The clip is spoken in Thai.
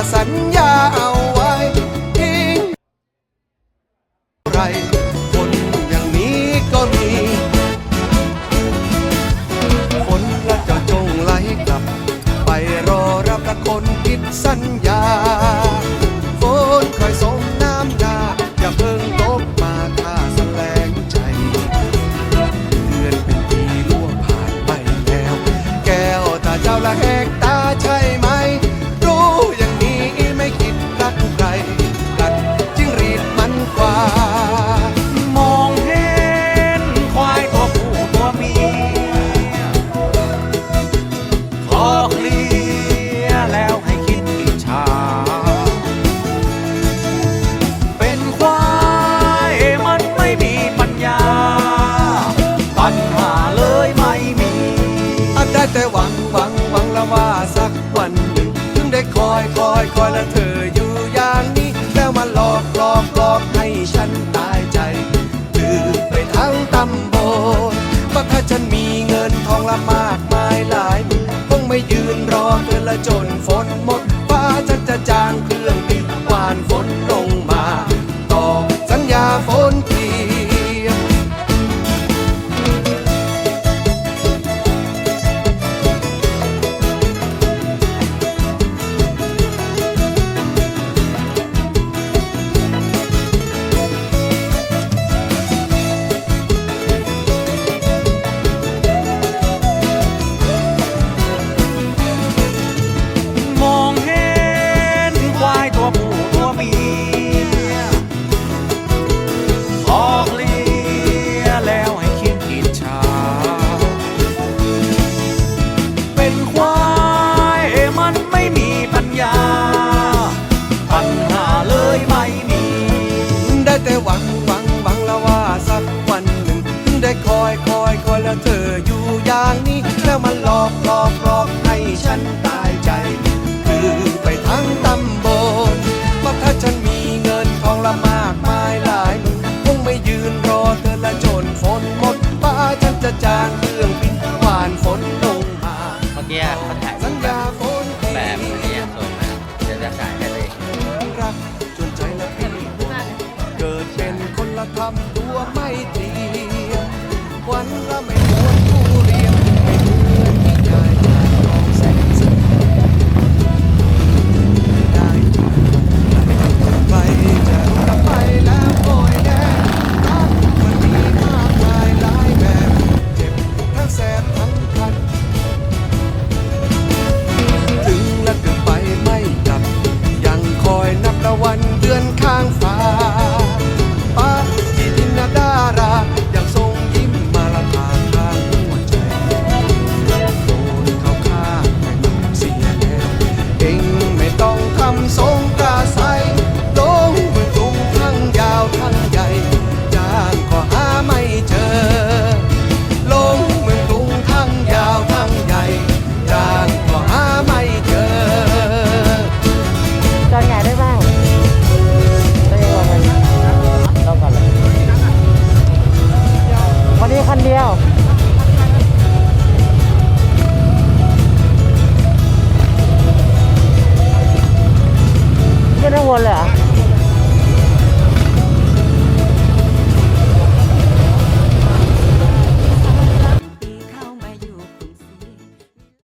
ละสัญญาเอาไว้ทิ้งไร คนอย่างนี้ก็มี ฝนละเจ้าจงไหลกลับ ไปรอรับละคนคิดสัญญา ฝนคอยส่งน้ำยา อย่าเพิ่งตกมาฆ่าแสลงใจ เดือนเป็นปีล่วงผ่านไปแล้ว แก้วตาเจ้าละแเพื่อนละจนฝนม